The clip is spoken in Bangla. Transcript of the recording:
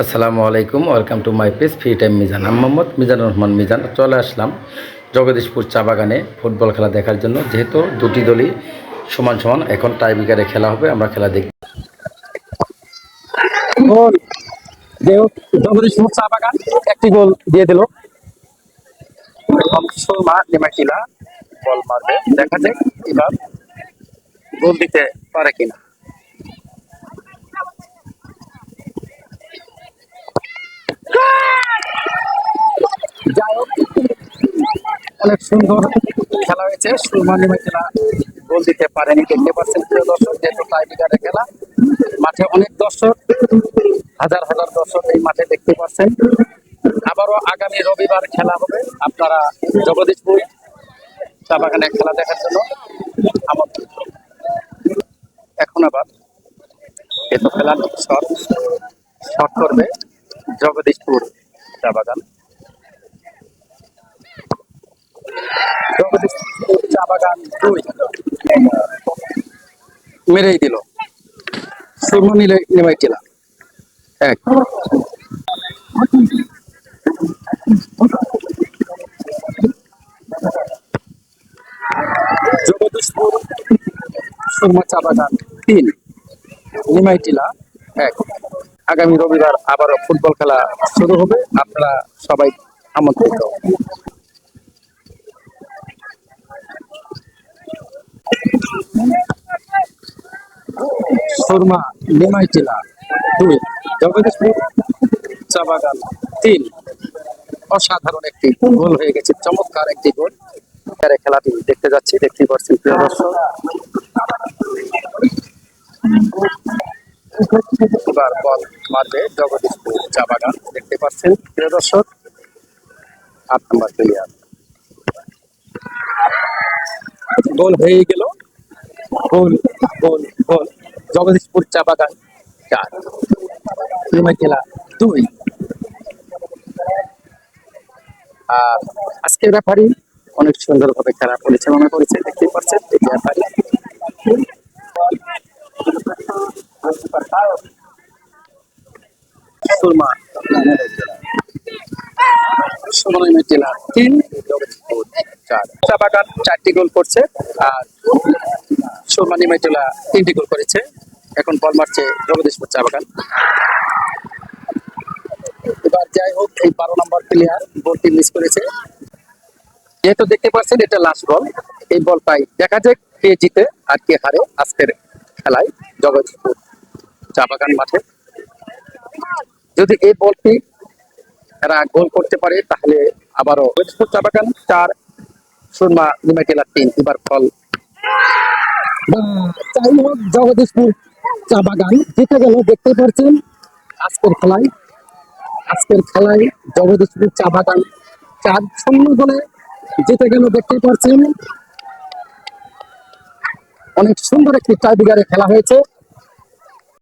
আসসালামু আলাইকুম, welcome to my page, free time Mizan আমি মোহাম্মদ মিজানুর রহমান মিজান। চলে আসলাম জগদীশপুর চা বাগানে ফুটবল খেলা দেখার জন্য, যেহেতু দুটি দলই সমান সমান, এখন টাই বিকারে খেলা হবে, আমরা খেলা গোল। জগদীশপুর চা বাগান, একটি গোল দিয়ে দিল। দেখা যাক এবার গোল দিতে পারে কিনা। অনেক সুন্দর খেলা হয়েছে। সুরমা নেমাকিলা গোল দিতে পারেনি, দেখতে পাচ্ছেন প্রিয় দর্শক, যেহেতু টাইবিকারে খেলা, মাঠে অনেক দর্শক, হাজার হাজার দর্শক এই মাঠে দেখতে পাচ্ছেন। আবারও আগামী রবিবার খেলা হবে। আপনারা জগদীশপুর চা বাগানে খেলা দেখার জন্য আমন্ত্রিত। এখন আবার এত খেলার শট শট করবে জগদীশপুর চা বাগান চা বাগান মেরেই দিল টিলা। এক। জগদীশপুর সুরমা চা বাগান তিন। নিমাই টিলা। এক। আগামী রবিবার আবারও ফুটবল খেলা শুরু হবে। আপনারা সবাই আমন্ত্রিত। সুরমা নিমাই টিলা, দুই জগদীশপুর চা বাগান তিন, অসাধারণ একটি গোল হয়ে গেছে, চমৎকার একটি গোল। খেলাটি দেখতে যাচ্ছি দেখতে পাচ্ছেন প্রিয় দর্শক। এবার বল মারবে জগদীশপুর চা বাগান দেখতে পাচ্ছেন প্রিয় দর্শক। আট নম্বর প্লেয়ার গোল হয়ে গেল। গোল গোল গোল। জগদীশপুর চা বাগান চার খেলা দুই আর আজকের ব্যাপারই অনেক সুন্দরভাবে খেলা পরিচালনা করেছে দেখতে পাচ্ছেন, এই ব্যাপারী তিন, জগদীশপুর চা বাগান, চারটি গোল করছে, আর সুরমানি মেটেলা তিনটি গোল করেছে। এখন বল মারছে জগদীশপুর চা বাগান। এবার যাই হোক, এই বারো নম্বর প্লেয়ার বলটি মিস করেছে। যেহেতু দেখতে পাচ্ছেন, এটা লাস্ট বল এই বলটাই দেখা যাক কে জিতে আর কে হারে আজকের খেলায় জগদীশপুর চা বাগান মাঠে। যদি এই বলটি এরা গোল করতে পারে, তাহলে আবারও জগদীশপুর চা বাগান চার, সুরমা লিমিটেলার তিন। এবার ফল যাই হোক জগদীশপুর চা বাগান জিতে গেল দেখতে পাচ্ছেন আজকের খেলায় আজকের খেলায় জগদীশপুর চা বাগান। চার শূন্য গোলে জিতে গেল দেখতে পাচ্ছেন অনেক সুন্দর একটি টাইবিগারে খেলা হয়েছে।